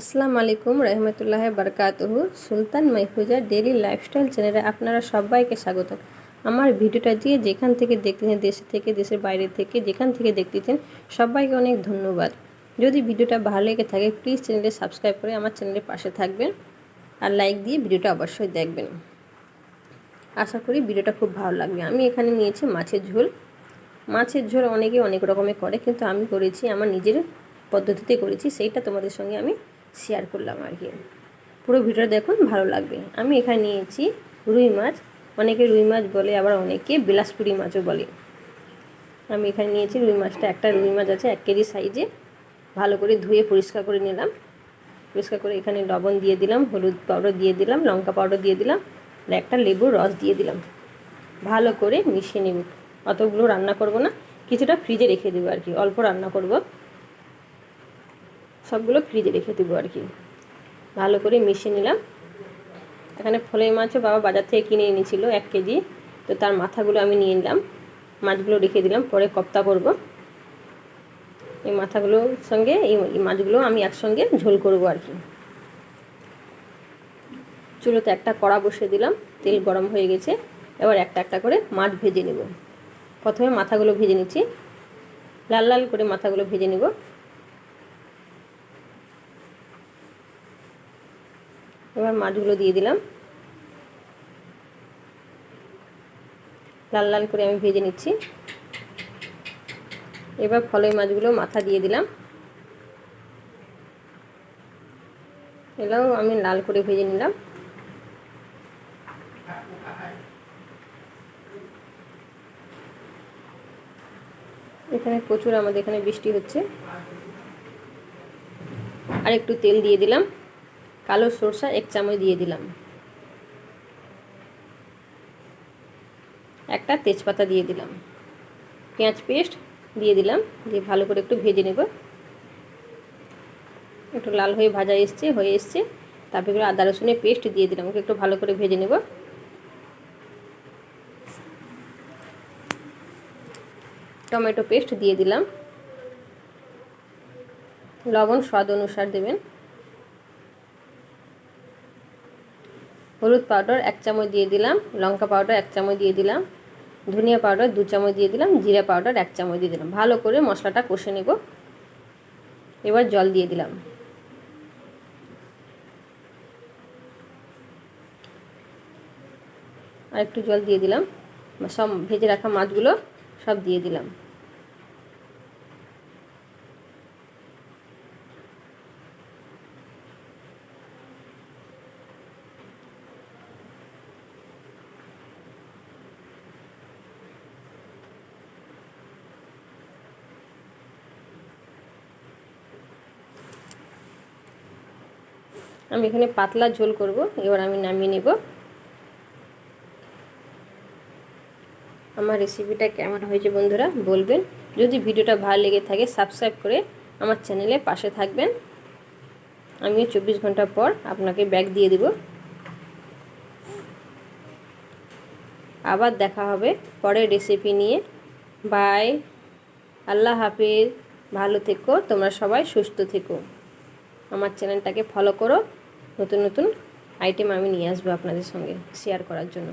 আসসালামু আলাইকুম রহমতুল্লাহ বারকাতুহু। সুলতান মাইফুজা daily lifestyle চ্যানেলে আপনারা সবাইকে স্বাগত। আমার ভিডিওটা দিয়ে যেখান থেকে দেখতেছেন, দেশ থেকে, দেশের বাইরে থেকে যেখান থেকে দেখতেছেন, সবাইকে অনেক ধন্যবাদ। যদি ভিডিওটা ভালো লেগে থাকে প্লিজ চ্যানেলে সাবস্ক্রাইব করে আমার চ্যানেলের পাশে থাকবেন আর লাইক দিয়ে ভিডিওটা অবশ্যই দেখবেন। আশা করি ভিডিওটা খুব ভালো লাগবে। আমি এখানে নিয়েছি মাছের ঝোল। মাছের ঝোল অনেকে অনেক রকমের করে, কিন্তু আমি করেছি, আমার নিজের পদ্ধতিতে করেছি, সেইটা তোমাদের সঙ্গে আমি শেয়ার করলাম আর কি। পুরো ভিডিওটা দেখুন, ভালো লাগবে। আমি এখানে নিয়েছি রুই মাছ। অনেকে রুই মাছ বলে, আবার অনেকে বিলাসপুরি মাছও বলে। আমি এখানে নিয়েছি রুই মাছটা। একটা রুই মাছ আছে এক কেজি সাইজে। ভালো করে ধুয়ে পরিষ্কার করে নিলাম। পরিষ্কার করে এখানে লবণ দিয়ে দিলাম, হলুদ পাউডার দিয়ে দিলাম, লঙ্কা পাউডার দিয়ে দিলাম, আর একটা লেবুর রস দিয়ে দিলাম। ভালো করে মিশিয়ে নেব। অতগুলো রান্না করব না, কিছুটা ফ্রিজে রেখে দেবো আর কি। অল্প রান্না করব। সবগুলো ফ্রিজে রেখে দেবো আর কি। ভালো করে মিশিয়ে নিলাম। এখানে ফলের মাছও বাবা বাজার থেকে কিনে এনেছিল এক কেজি। তো তার মাথাগুলো আমি নিয়ে নিলাম। মাছগুলো রেখে দিলাম, পরে কপ্তা করব। এই মাথাগুলোর সঙ্গে, এই মাছগুলো আমি একসঙ্গে ঝোল করব আর কি। চুলোতে একটা কড়া বসিয়ে দিলাম, তেল গরম হয়ে গেছে। এবার একটা একটা করে মাছ ভেজে নেব। প্রথমে মাথাগুলো ভেজে নিচ্ছি। লাল লাল করে মাথাগুলো ভেজে নেব। এবার মাছগুলো দিয়ে দিলাম। লাল লাল করে আমি ভেজে নিচ্ছি। এবার ফলের মাছগুলো মাথা দিয়ে দিলাম। এটাও আমি লাল করে ভেজে নিলাম। এখানে প্রচুর আমাদের এখানে বৃষ্টি হচ্ছে। আর একটু তেল দিয়ে দিলাম। কালো সরষা এক চামচ দিয়ে দিলাম। একটা তেজপাতা দিয়ে দিলাম। পেঁয়াজ পেস্ট দিয়ে দিলাম। দিয়ে ভালো করে একটু ভেজে নেব। একটু লাল হয়ে ভাজা এসছে, হয়ে এসছে। তারপরে আদা রসুনের পেস্ট দিয়ে দিলাম। ওকে একটু ভালো করে ভেজে নেব। টমেটো পেস্ট দিয়ে দিলাম। লবণ স্বাদ অনুসার দেবেন। হলুদ পাউডার এক চামচ দিয়ে দিলাম, লঙ্কা পাউডার এক চামচ দিয়ে দিলাম, ধনিয়া পাউডার দু চামচ দিয়ে দিলাম, জিরা পাউডার এক চামচ দিয়ে দিলাম। ভালো করে মশলাটা কষে নেব। এবার জল দিয়ে দিলাম। আর একটু জল দিয়ে দিলাম। সব ভেজে রাখা মাছগুলো সব দিয়ে দিলাম। আমি এখানে পাতলা ঝোল করব, এবার আমি নামিয়ে নেব। আমার রেসিপিটা কেমন হয়েছে বন্ধুরা বলবেন। যদি ভিডিওটা ভালো লেগে থাকে সাবস্ক্রাইব করে আমার চ্যানেলে পাশে থাকবেন। আমি চব্বিশ ঘণ্টা পর আপনাকে ব্যাগ দিয়ে দেব। আবার দেখা হবে পরের রেসিপি নিয়ে। বাই আল্লাহ হাফিজ। ভালো থেকো, তোমরা সবাই সুস্থ থেকো। আমার চ্যানেলটাকে ফলো করো। নতুন নতুন আইটেম আমি নিয়ে আসব আপনাদের সঙ্গে শেয়ার করার জন্য।